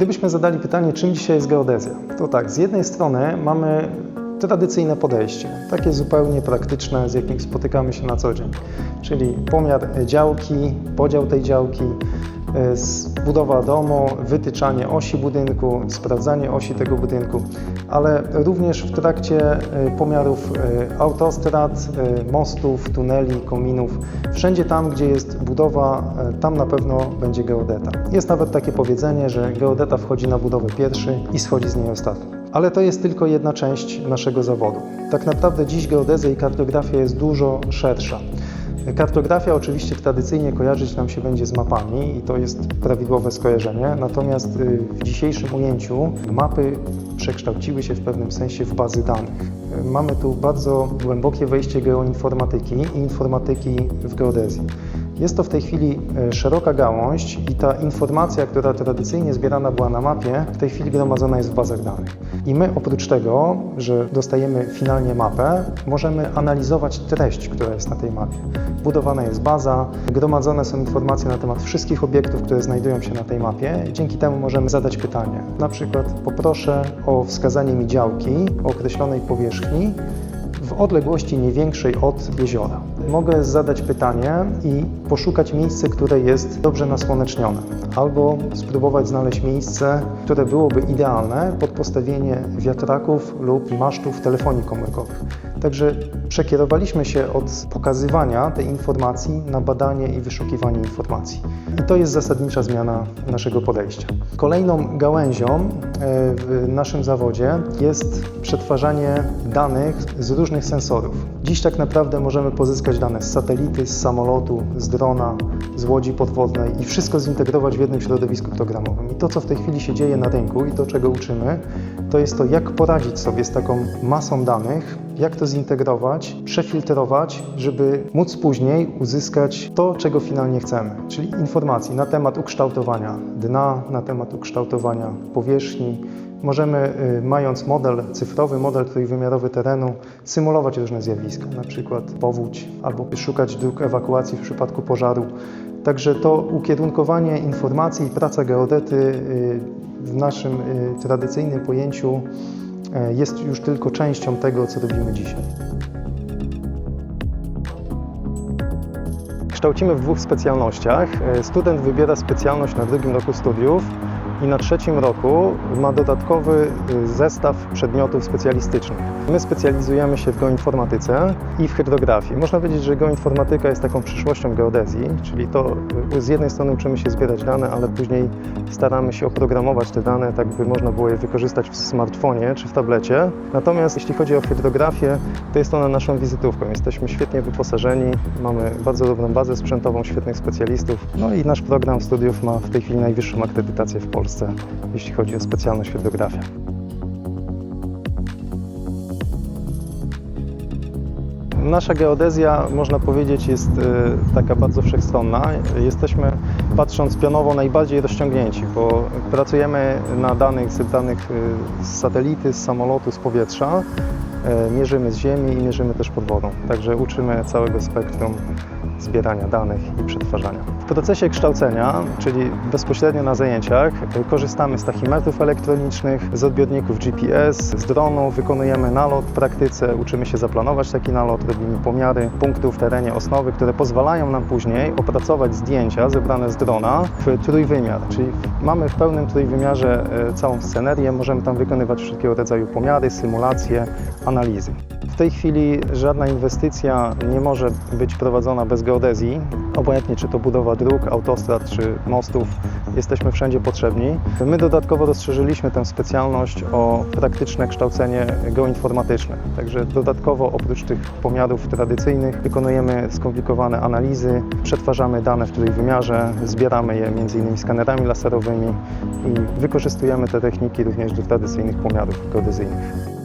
Gdybyśmy zadali pytanie, czym dzisiaj jest geodezja, to tak, z jednej strony mamy tradycyjne podejście, takie zupełnie praktyczne, z jakim spotykamy się na co dzień, czyli pomiar działki, podział tej działki, e, budowa domu, wytyczanie osi budynku, sprawdzanie osi tego budynku, ale również w trakcie e, pomiarów e, autostrad, mostów, tuneli, kominów, wszędzie tam, gdzie jest budowa, tam na pewno będzie geodeta. Jest nawet takie powiedzenie, że geodeta wchodzi na budowę pierwszy i schodzi z niej ostatni. Ale to jest tylko jedna część naszego zawodu. Tak naprawdę dziś geodezja i kartografia jest dużo szersza. Kartografia oczywiście tradycyjnie kojarzyć nam się będzie z mapami i to jest prawidłowe skojarzenie, natomiast y, w dzisiejszym ujęciu mapy przekształciły się w pewnym sensie w bazy danych. Mamy tu bardzo głębokie wejście geoinformatyki i informatyki w geodezji. Jest to w tej chwili e, szeroka gałąź i ta informacja, która tradycyjnie zbierana była na mapie, w tej chwili gromadzona jest w bazach danych. I my oprócz tego, że dostajemy finalnie mapę, możemy analizować treść, która jest na tej mapie. Budowana jest baza, gromadzone są informacje na temat wszystkich obiektów, które znajdują się na tej mapie. Dzięki temu możemy zadać pytanie. Na przykład poproszę o wskazanie mi działki o określonej powierzchni, w odległości nie większej od jeziora. Mogę zadać pytanie i poszukać miejsce, które jest dobrze nasłonecznione, albo spróbować znaleźć miejsce, które byłoby idealne pod postawienie wiatraków lub masztów telefonii komórkowych. Także przekierowaliśmy się od pokazywania tej informacji na badanie i wyszukiwanie informacji. I to jest zasadnicza zmiana naszego podejścia. Kolejną gałęzią e, w naszym zawodzie jest przetwarzanie danych z różnych sensorów. Dziś tak naprawdę możemy pozyskać dane z satelity, z samolotu, z drona, z łodzi podwodnej i wszystko zintegrować w jednym środowisku programowym. I to, co w tej chwili się dzieje na rynku i to, czego uczymy, to jest to, jak poradzić sobie z taką masą danych, jak to zintegrować, przefiltrować, żeby móc później uzyskać to, czego finalnie chcemy, czyli informacji na temat ukształtowania dna, na temat ukształtowania powierzchni. Możemy, y, mając model cyfrowy, model trójwymiarowy terenu, symulować różne zjawiska, na przykład powódź, albo szukać dróg ewakuacji w przypadku pożaru. Także to ukierunkowanie informacji i praca geodety y, w naszym y, tradycyjnym pojęciu e, jest już tylko częścią tego, co robimy dzisiaj. Kształcimy w dwóch specjalnościach. E, Student wybiera specjalność na drugim roku studiów i na trzecim roku ma dodatkowy y, zestaw przedmiotów specjalistycznych. My specjalizujemy się w geoinformatyce i w hydrografii. Można powiedzieć, że geoinformatyka jest taką przyszłością geodezji, czyli to y, z jednej strony uczymy się zbierać dane, ale później staramy się oprogramować te dane, tak by można było je wykorzystać w smartfonie czy w tablecie. Natomiast jeśli chodzi o hydrografię, to jest ona naszą wizytówką. Jesteśmy świetnie wyposażeni, mamy bardzo dobrą bazę sprzętową, świetnych specjalistów. No i nasz program studiów ma w tej chwili najwyższą akredytację w Polsce, jeśli chodzi o specjalność hydrografia. Nasza geodezja, można powiedzieć, jest e, taka bardzo wszechstronna. Jesteśmy, patrząc pionowo, najbardziej rozciągnięci, bo pracujemy na danych zebranych e, z satelity, z samolotu, z powietrza, e, mierzymy z ziemi i mierzymy też pod wodą. Także uczymy całego spektrum zbierania danych i przetwarzania. W procesie kształcenia, czyli bezpośrednio na zajęciach, korzystamy z tachimetrów elektronicznych, z odbiorników GPS, z dronów, wykonujemy nalot w praktyce, uczymy się zaplanować taki nalot, robimy pomiary punktów w terenie osnowy, które pozwalają nam później opracować zdjęcia zebrane z drona w trójwymiar, czyli mamy w pełnym trójwymiarze e, całą scenerię, możemy tam wykonywać wszelkiego rodzaju pomiary, symulacje, analizy. W tej chwili żadna inwestycja nie może być prowadzona bez geodezji, obojętnie czy to budowa dróg, autostrad czy mostów, jesteśmy wszędzie potrzebni. My dodatkowo rozszerzyliśmy tę specjalność o praktyczne kształcenie geoinformatyczne. Także dodatkowo oprócz tych pomiarów tradycyjnych wykonujemy skomplikowane analizy, przetwarzamy dane w trójwymiarze, zbieramy je m.in. skanerami laserowymi i wykorzystujemy te techniki również do tradycyjnych pomiarów geodezyjnych.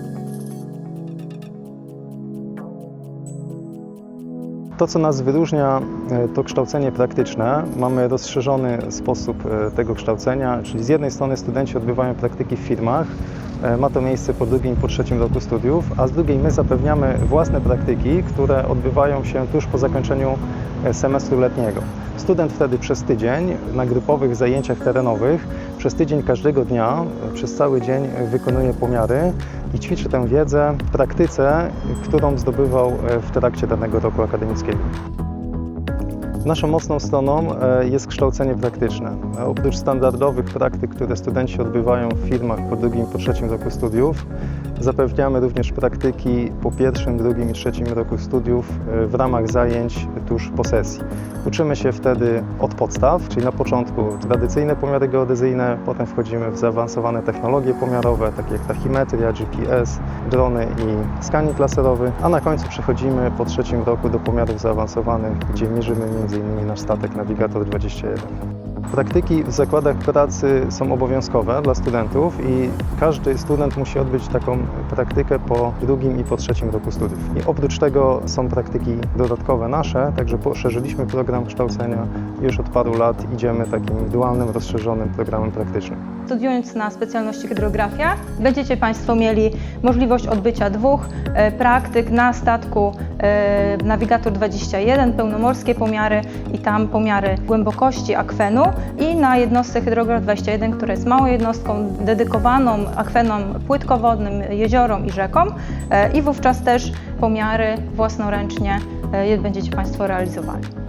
To, co nas wyróżnia, e, to kształcenie praktyczne. Mamy rozszerzony sposób e, tego kształcenia, czyli z jednej strony studenci odbywają praktyki w firmach, ma to miejsce po drugim i po trzecim roku studiów, a z drugiej my zapewniamy własne praktyki, które odbywają się tuż po zakończeniu e, semestru letniego. Student wtedy przez tydzień na grupowych zajęciach terenowych Przez tydzień każdego dnia, e, przez cały dzień e, wykonuje pomiary i ćwiczy tę wiedzę praktyce, którą zdobywał e, w trakcie danego roku akademickiego. Naszą mocną stroną e, jest kształcenie praktyczne. E, Oprócz standardowych praktyk, które studenci odbywają w firmach po drugim i po trzecim roku studiów, zapewniamy również praktyki po pierwszym, drugim i trzecim roku studiów e, w ramach zajęć tuż po sesji. Uczymy się wtedy od podstaw, czyli na początku tradycyjne pomiary geodezyjne, potem wchodzimy w zaawansowane technologie pomiarowe, takie jak tachymetria, GPS, drony i skanik laserowy, a na końcu przechodzimy po trzecim roku do pomiarów zaawansowanych, gdzie mierzymy m.in. nasz statek Navigator 21. Praktyki w zakładach pracy są obowiązkowe dla studentów i każdy student musi odbyć taką praktykę po drugim i po trzecim roku studiów. I oprócz tego są praktyki dodatkowe nasze, także poszerzyliśmy program kształcenia. Już od paru lat idziemy takim dualnym, rozszerzonym programem praktycznym. Studiując na specjalności hydrografia, będziecie Państwo mieli możliwość odbycia dwóch e, praktyk na statku e, Navigator 21, pełnomorskie pomiary i tam pomiary głębokości akwenu i na jednostce Hydrograf 21, która jest małą jednostką dedykowaną akwenom płytkowodnym, jeziorom i rzekom e, i wówczas też pomiary własnoręcznie e, będziecie Państwo realizowali.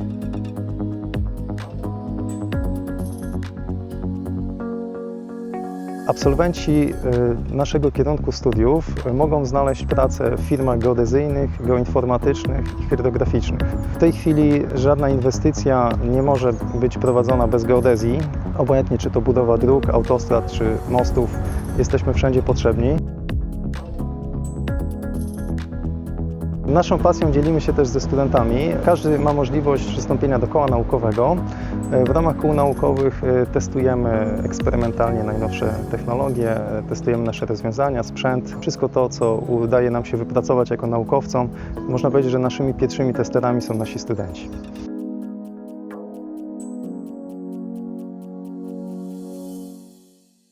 Absolwenci y, naszego kierunku studiów y, mogą znaleźć pracę w firmach geodezyjnych, geoinformatycznych i hydrograficznych. W tej chwili żadna inwestycja nie może być prowadzona bez geodezji. Obojętnie czy to budowa dróg, autostrad czy mostów, jesteśmy wszędzie potrzebni. Naszą pasją dzielimy się też ze studentami. Każdy ma możliwość przystąpienia do koła naukowego. W ramach kół naukowych e, testujemy eksperymentalnie najnowsze technologie, e, testujemy nasze rozwiązania, sprzęt, wszystko to, co udaje nam się wypracować jako naukowcom. Można powiedzieć, że naszymi pierwszymi testerami są nasi studenci.